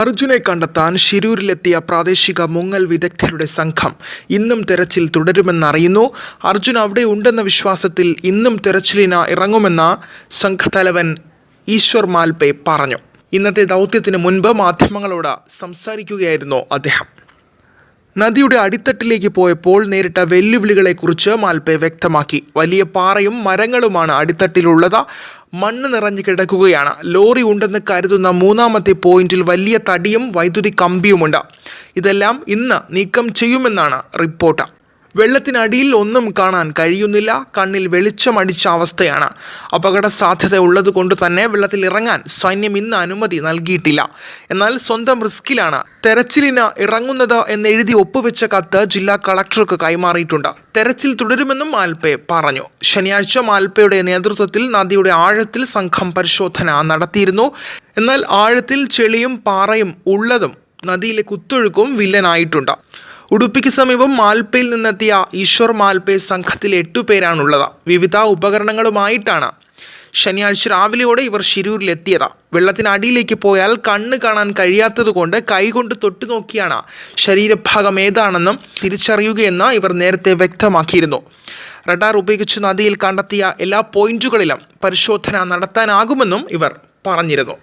അർജുനെ കണ്ടെത്താൻ ശിരൂരിലെത്തിയ പ്രാദേശിക മുങ്ങൽ വിദഗ്ധരുടെ സംഘം ഇന്നും തെരച്ചിൽ തുടരുമെന്നറിയുന്നു. അർജുൻ അവിടെ ഉണ്ടെന്ന വിശ്വാസത്തിൽ ഇന്നും തെരച്ചിലിന് ഇറങ്ങുമെന്ന സംഘത്തലവൻ ഈശ്വർ മാൽപെ പറഞ്ഞു. ഇന്നത്തെ ദൗത്യത്തിന് മുൻപ് മാധ്യമങ്ങളോട് സംസാരിക്കുകയായിരുന്നു അദ്ദേഹം. നദിയുടെ അടിത്തട്ടിലേക്ക് പോയപ്പോൾ നേരിട്ട വെല്ലുവിളികളെക്കുറിച്ച് മാൽപെ വ്യക്തമാക്കി. വലിയ പാറയും മരങ്ങളുമാണ് അടിത്തട്ടിലുള്ളത്. മണ്ണ് നിറഞ്ഞു കിടക്കുകയാണ്. ലോറി ഉണ്ടെന്ന് കരുതുന്ന മൂന്നാമത്തെ പോയിന്റിൽ വലിയ തടിയും വൈദ്യുതി കമ്പിയുമുണ്ട്. ഇതെല്ലാം ഇന്ന് നീക്കം ചെയ്യുമെന്നാണ് റിപ്പോർട്ട്. വെള്ളത്തിനടിയിൽ ഒന്നും കാണാൻ കഴിയുന്നില്ല. കണ്ണിൽ വെളിച്ചമടിച്ച അവസ്ഥയാണ്. അപകട സാധ്യത ഉള്ളത് കൊണ്ട് തന്നെ വെള്ളത്തിൽ ഇറങ്ങാൻ സൈന്യം ഇന്ന് അനുമതി നൽകിയിട്ടില്ല. എന്നാൽ സ്വന്തം റിസ്കിലാണ് തെരച്ചിലിന് ഇറങ്ങുന്നത് എന്നെഴുതി ഒപ്പുവെച്ച കത്ത് ജില്ലാ കളക്ടർക്ക് കൈമാറിയിട്ടുണ്ട്. തെരച്ചിൽ തുടരുമെന്നും ആൽപേ പറഞ്ഞു. ശനിയാഴ്ച ആൽപേയുടെ നേതൃത്വത്തിൽ നദിയുടെ ആഴത്തിൽ സംഘം പരിശോധന നടത്തിയിരുന്നു. എന്നാൽ ആഴത്തിൽ ചെളിയും പാറയും ഉള്ളതും നദിയിലെ കുത്തൊഴുക്കും വില്ലനായിട്ടുണ്ട്. ഉടുപ്പിക്ക് സമീപം മാൽപ്പയിൽ നിന്നെത്തിയ ഈശ്വർ മാൽപ്പേ സംഘത്തിൽ എട്ടുപേരാണുള്ളത് വിവിധ ഉപകരണങ്ങളുമായിട്ടാണ്. ശനിയാഴ്ച രാവിലെയോടെ ഇവർ ശിരൂരിലെത്തിയത്. വെള്ളത്തിനടിയിലേക്ക് പോയാൽ കണ്ണ് കാണാൻ കഴിയാത്തതുകൊണ്ട് കൈകൊണ്ട് തൊട്ടു നോക്കിയാണ് ശരീരഭാഗം ഏതാണെന്നും തിരിച്ചറിയുകയെന്ന് ഇവർ നേരത്തെ വ്യക്തമാക്കിയിരുന്നു. റഡാർ ഉപയോഗിച്ച് നദിയിൽ കണ്ടെത്തിയ എല്ലാ പോയിന്റുകളിലും പരിശോധന നടത്താനാകുമെന്നും ഇവർ പറഞ്ഞിരുന്നു.